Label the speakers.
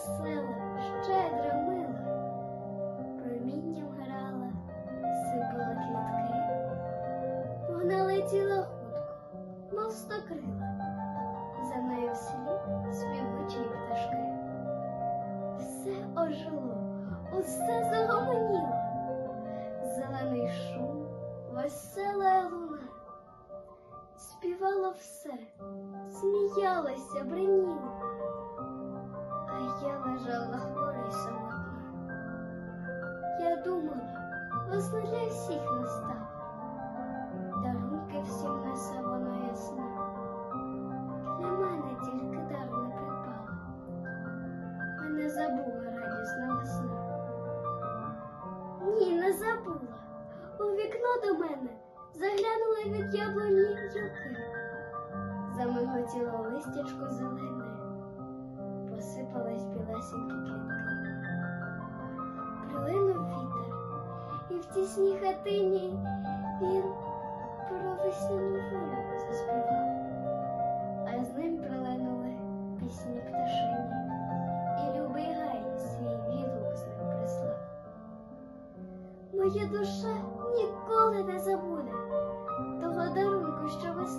Speaker 1: весела, щедра, мила, промінням грала, сипала квітки. Вона летіла хутко, мов стокрила, за нею вслід співучі пташки. Все ожило, усе загомоніло, зелений шум, весела луна. Співало все, сміялося, бриніло, Я думала, весна для всіх настала, дарунки всім несе вона ясна. Для мене тільки дар не припала, мене забула радісна весна. Ні, не забула. У вікно до мене заглянули від яблуні гілки. Замиготіло листячко зелене, в тісній хатині він про весняну волю заспівав, а з ним прилинули пісні пташині, і любий гай свій відгук з ним прислав. Моя душа ніколи не забуде того дарунку, що весна